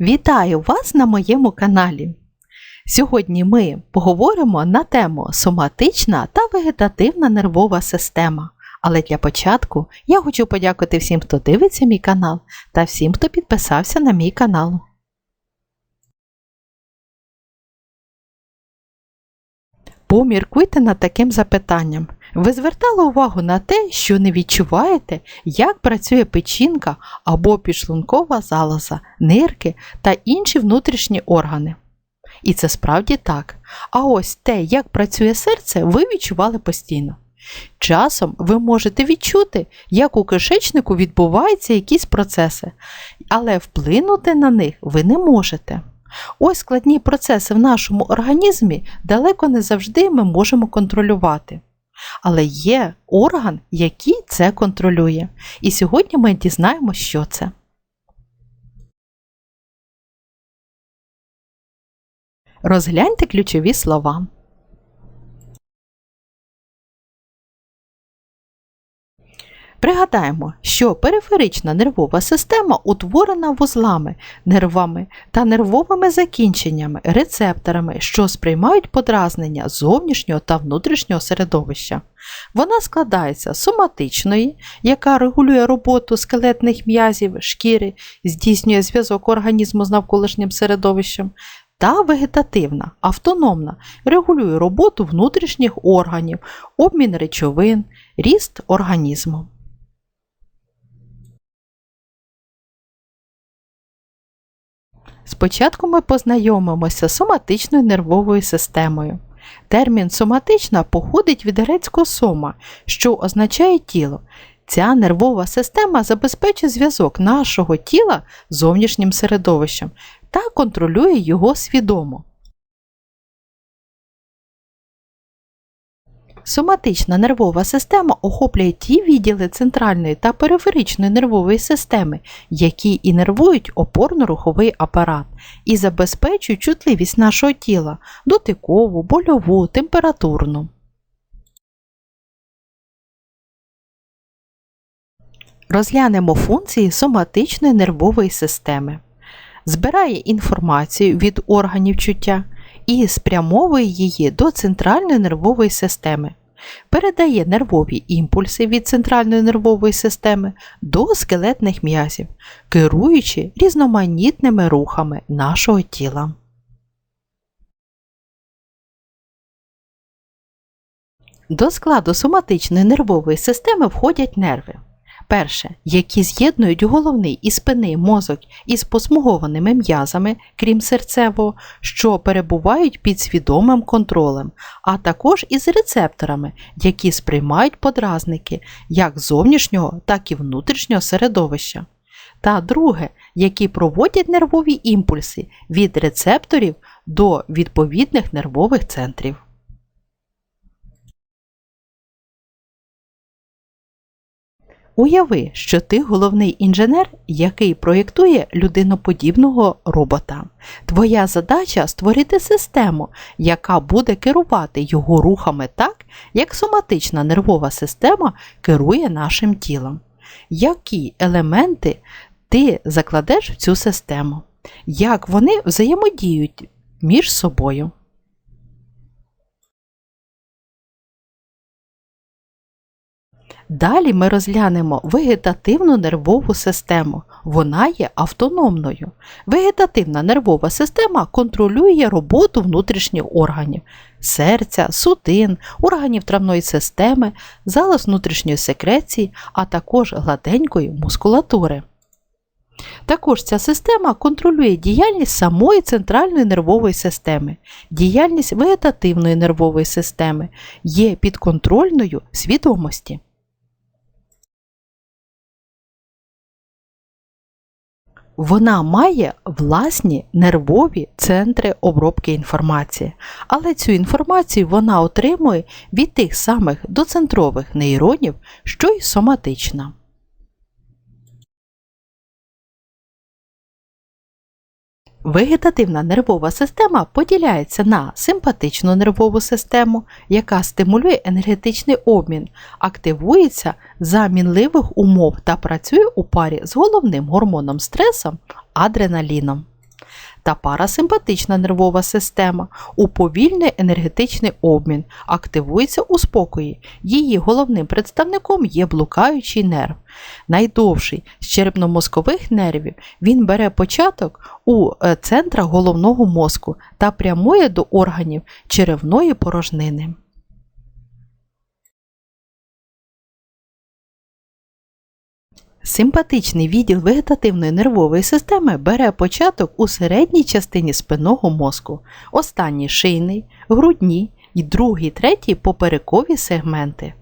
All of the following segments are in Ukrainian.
Вітаю вас на моєму каналі. Сьогодні ми поговоримо на тему соматична та вегетативна нервова система. Але для початку я хочу подякувати всім, хто дивиться мій канал, та всім, хто підписався на мій канал. Поміркуйте над таким запитанням. Ви звертали увагу на те, що не відчуваєте, як працює печінка або підшлункова залоза, нирки та інші внутрішні органи. І це справді так. А ось те, як працює серце, ви відчували постійно. Часом ви можете відчути, як у кишечнику відбуваються якісь процеси, але вплинути на них ви не можете. Ось складні процеси в нашому організмі далеко не завжди ми можемо контролювати. Але є орган, який це контролює. І сьогодні ми дізнаємо, що це. Розгляньте ключові слова. Пригадаємо, що периферична нервова система утворена вузлами, нервами та нервовими закінченнями, рецепторами, що сприймають подразнення зовнішнього та внутрішнього середовища. Вона складається з соматичної, яка регулює роботу скелетних м'язів, шкіри, здійснює зв'язок організму з навколишнім середовищем, та вегетативна, автономна, регулює роботу внутрішніх органів, обмін речовин, ріст організму. Спочатку ми познайомимося з соматичною нервовою системою. Термін соматична походить від грецького сома, що означає тіло. Ця нервова система забезпечує зв'язок нашого тіла з зовнішнім середовищем та контролює його свідомо. Соматична нервова система охоплює ті відділи центральної та периферичної нервової системи, які інервують опорно-руховий апарат і забезпечують чутливість нашого тіла дотикову, больову, температурну. Розглянемо функції соматичної нервової системи. Збирає інформацію від органів чуття і спрямовує її до центральної нервової системи, передає нервові імпульси від центральної нервової системи до скелетних м'язів, керуючи різноманітними рухами нашого тіла. До складу соматичної нервової системи входять нерви. Перше, які з'єднують головний і спинний мозок із посмугованими м'язами, крім серцевого, що перебувають під свідомим контролем, а також із рецепторами, які сприймають подразники як зовнішнього, так і внутрішнього середовища. Та друге, які проводять нервові імпульси від рецепторів до відповідних нервових центрів. Уяви, що ти головний інженер, який проєктує людиноподібного робота. Твоя задача створити систему, яка буде керувати його рухами так, як соматична нервова система керує нашим тілом. Які елементи ти закладеш в цю систему? Як вони взаємодіють між собою? Далі ми розглянемо вегетативну нервову систему. Вона є автономною. Вегетативна нервова система контролює роботу внутрішніх органів серця, судин, органів травної системи, залоз внутрішньої секреції, а також гладенької мускулатури. Також ця система контролює діяльність самої центральної нервової системи. Діяльність вегетативної нервової системи є підконтрольною свідомості. Вона має власні нервові центри обробки інформації, але цю інформацію вона отримує від тих самих доцентрових нейронів, що й соматична. Вегетативна нервова система поділяється на симпатичну нервову систему, яка стимулює енергетичний обмін, активується за мінливих умов та працює у парі з головним гормоном стресом адреналіном. Та парасимпатична нервова система уповільнює енергетичний обмін, активується у спокої. Її головним представником є блукаючий нерв. Найдовший з черепно-мозкових нервів він бере початок у е, центрах головного мозку та прямує до органів черевної порожнини. Симпатичний відділ вегетативної нервової системи бере початок у середній частині спинного мозку, останній шийний, грудні і другий, третій поперекові сегменти.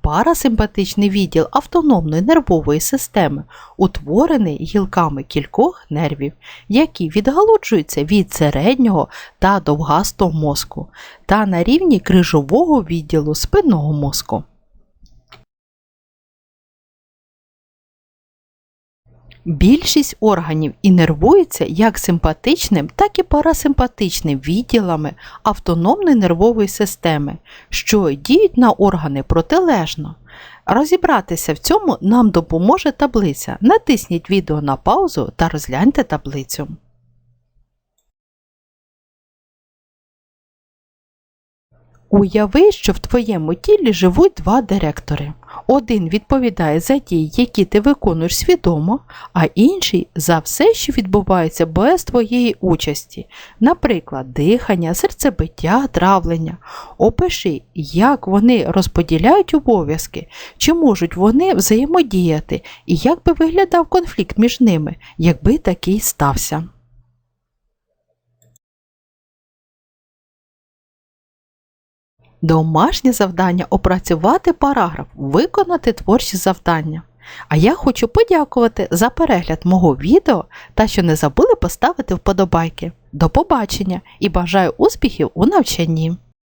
Парасимпатичний відділ автономної нервової системи утворений гілками кількох нервів, які відгалуджуються від середнього та довгастого мозку та на рівні крижового відділу спинного мозку. Більшість органів інервується як симпатичним, так і парасимпатичним відділами автономної нервової системи, що діють на органи протилежно. Розібратися в цьому нам допоможе таблиця. Натисніть відео на паузу та розгляньте таблицю. Уяви, що в твоєму тілі живуть два директори. Один відповідає за дії, які ти виконуєш свідомо, а інший за все, що відбувається без твоєї участі, наприклад, дихання, серцебиття, травлення. Опиши, як вони розподіляють обов'язки, чи можуть вони взаємодіяти, і як би виглядав конфлікт між ними, якби такий стався. Домашнє завдання опрацювати параграф, виконати творчі завдання. А я хочу подякувати за перегляд мого відео та що не забули поставити вподобайки. До побачення і бажаю успіхів у навчанні!